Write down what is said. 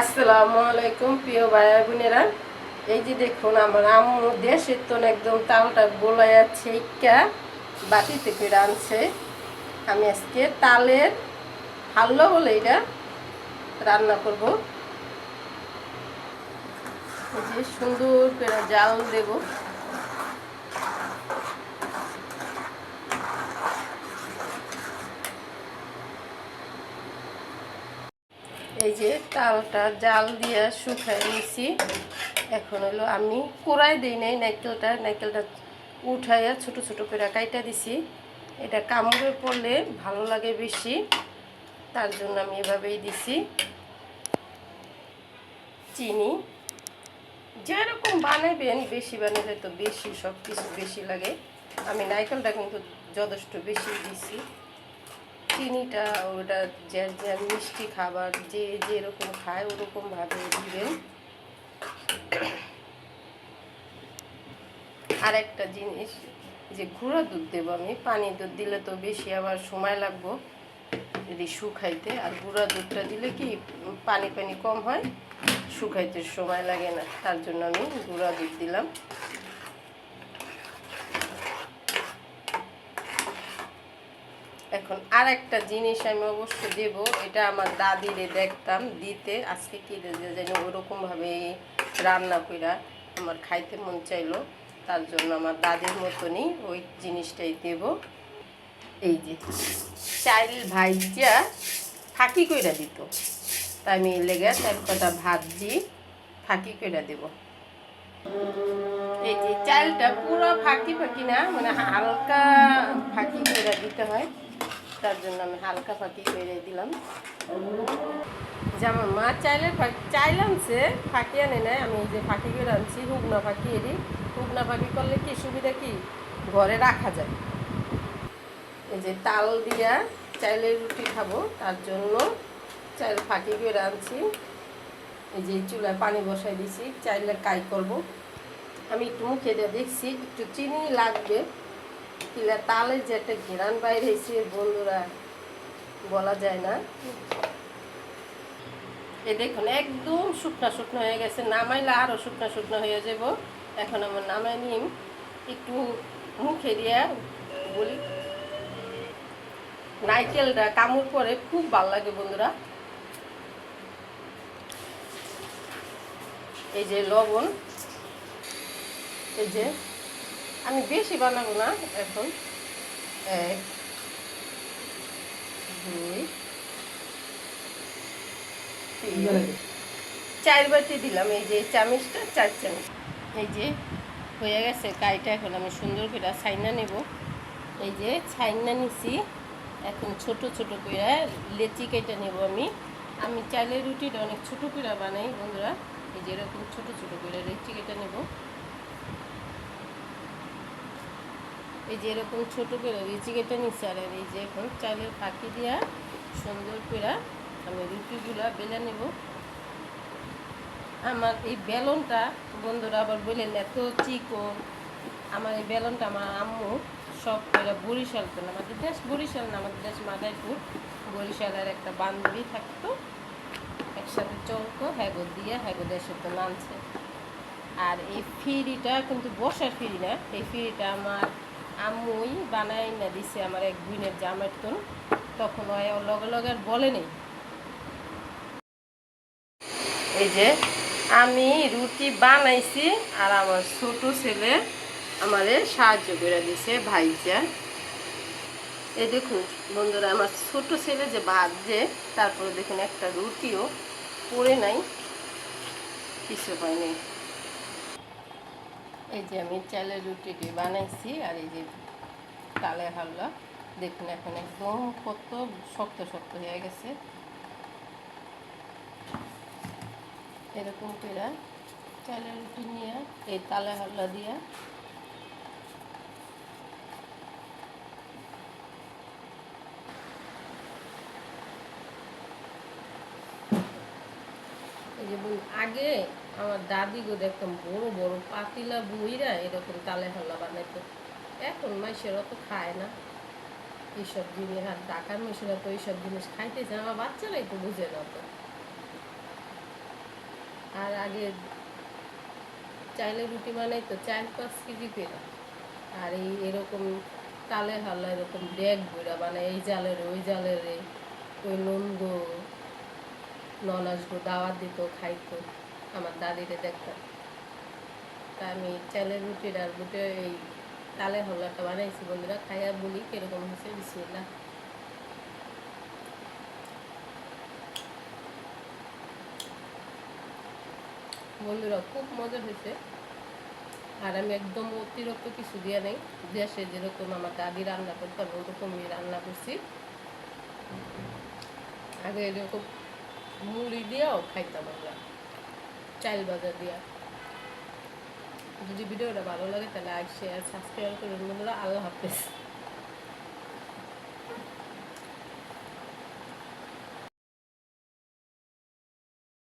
আসসালামু আলাইকুম, প্রিয় ভাই বোনেরা। এই যে দেখুন, আমার আম্মু দেশের তো একদম তালটা গোলাইয়া ছেইকা বাটিতে করে আনছে। আমি আজকে তালের হাল্লো বলে এটা রান্না করব। যে সুন্দর করে জাল দেব। এই যে তালটা জাল দিয়ে শুকাই নিছি। এখন হলো আমি কোড়াই দিই নাই নারকেলটা নারকেলটা উঠাইয়া ছোট ছোট করে কাইটা দিছি। এটা কামড়ে পড়লে ভালো লাগে বেশি, তার জন্য আমি এভাবেই দিছি। চিনি, যেরকম বানাবেন বেশি বানালে তো বেশি সব কিছু বেশি লাগে। আমি নারকেলটা কিন্তু যথেষ্ট বেশি দিছি। চিনিটা, ওটা যে যে মিষ্টি খাবার যে যেরকম খায় ওরকমভাবে দিবেন। আর একটা জিনিস, যে গুঁড়ো দুধ দেবো আমি। পানি দুধ দিলে তো বেশি আবার সময় লাগবো, যদি শুকাইতে। আর গুঁড়া দুধটা দিলে কি, পানি পানি কম হয়, শুকাইতে সময় লাগে না। তার জন্য আমি গুঁড়া দুধ দিলাম। এখন আর একটা জিনিস আমি অবশ্য দেব, এটা আমার দাদিরে দেখতাম, দিতে। আজকে কি যেন ওরকমভাবে রান্না কইরা আমার খাইতে মন চাইলো, তার জন্য আমার দাদির মতনই ওই জিনিসটাই দেব। এই যে, চাইল ভাইজা ফাঁকি কইরা দিত। তাই আমি লেগে চার কটা ভাত ভাজি ফাঁকি কইরা দেব। এই যে চালটা পুরো ফাঁকি ফাঁকি না মানে হালকা ফাঁকি কইরা দিতে হয়। তার জন্য আমি হালকা ফাঁকি করে দিলাম। যেমন মা চাইলে চাইল আনছে ফাঁকি আনে নাই, আমি যে ফাঁকি করে আনছি, হুগনা ফাঁকি এরি। হুগনা ফাঁকি করলে কি সুবিধা কি? ঘরে রাখা যায়। এই যে তাল দিয়া চাইলের রুটি খাব, তার জন্য চাইল ফাঁকি করে আনছি। এই যে চুলায় পানি বসাই দিছি, চাইলে কাই করব। আমি একটু মুখে দিয়ে দেখছি, একটু চিনি লাগবে। তালের যে একটা ঘেরান বাইরে বন্ধুরা বলা যায় না। এ দেখুন, একদম শুকনা শুকনো হয়ে গেছে। নামাইলে আরও শুকনা শুকনো হয়ে যাব। এখন আমার নামাই নিম। একটু মুখে দিয়া বলি। নাইকেলটা কামড় পরে খুব ভালো লাগে বন্ধুরা। এই যে লবণ, এই যে আমি বেশি বানাবো না এখন। এক দুই তিন। চার বাটি দিলাম এই যে চামিচটা চার চামিচ। এই যে হয়ে গেছে কাইটা এখন আমি সুন্দর করে ছাইনা নেব। এই যে ছাইনা নিছি এখন ছোট ছোট করে লেচি কেটে নেব আমি। আমি চাইলে রুটিটা অনেক ছোট করে বানাই বন্ধুরা। এই যে এরকম ছোট ছোট করে লেচি কেটে নেব। এই যে এরকম ছোটো করে রিচি কেটে নিচ্ছে আর এই যে এখন চালের ফাঁকি দিয়া সুন্দর করে আমি রুটিগুলা বেলে নেব। আমার এই বেলনটা বন্ধুরা আবার বললেন এত চিকন। আমার এই বেলনটা আমার আম্মু সব করে বরিশাল করে। আমাদের দেশ বরিশাল না, আমাদের দেশ মাদাইপুর বরিশালের একটা বান্ধবী থাকতো। একসাথে চলতো, হ্যাগো দিয়ে হ্যাগো দেশে তো নামছে। আর এই ফিরিটা কিন্তু বসার ফিরি না, এই ফিরিটা আমার আম্মুই বানাই না দিছে আমার এক বোনের জামাই তো, তখন লগে লগে আর বলে নেই। এই যে আমি রুটি বানাইছি আর আমার ছোট ছেলে আমারে সাহায্য করে দিছে ভাইজা এই দেখুন বন্ধুরা, আমার ছোট ছেলে যে ভাজছে তারপরে দেখুন একটা রুটিও পড়ে নাই, কিছু হয়নি এই যে আমি চালের রুটিটি বানাইছি আর এই যে তালের হালুয়া, দেখুন এখন একদম কত শক্ত শক্ত হয়ে গেছে। এরকম করে চালের রুটি নিয়ে, এই তালে হালুয়া দিয়া। এই যে আগে আমার দাদি গো দেখতাম বড় বড় পাতিলা বইরা এরকম তালে হাল্লা বানাইতো। এখন মাইসের অত খায় না। এইসব জিনিস আর ঢাকার মেশিরা তো এইসব জিনিস খাইতে চায়, আমার বাচ্চারাই তো বুঝে না তো। আর আগে চাইলে রুটি বানাই তো চার পাঁচ কেজি পেরা আর এই এরকম তালে হাল্লা এরকম ব্যাগ বইরা বানায়, এই জালের, ওই জালের ওই নন্দ নন আসব দাওয়াত দিত, খাইতো। আমার দাদিরে দেখতাম। তা আমি চালের রুটির আর রুটি এই তালে হল্লাটা বানাইছি বন্ধুরা, খাইয়া বলি কীরকম হয়েছে বিসমিল্লা বন্ধুরা, খুব মজা হয়েছে। আর আমি একদম অতিরিক্ত কিছু দিয়ে নেই। দেশে যেরকম আমার দাদি রান্না করতো, আমি ওরকমই রান্না করছি। আগে এরকম মুড়ি দিয়েও খাইতাম আমরা। চাল বাজার দিয়া। যদি ভিডিওটা ভালো লাগে তাহলে লাইক শেয়ার সাবস্ক্রাইব করুন। বন্ধুরা, আল্লাহ হাফেজ।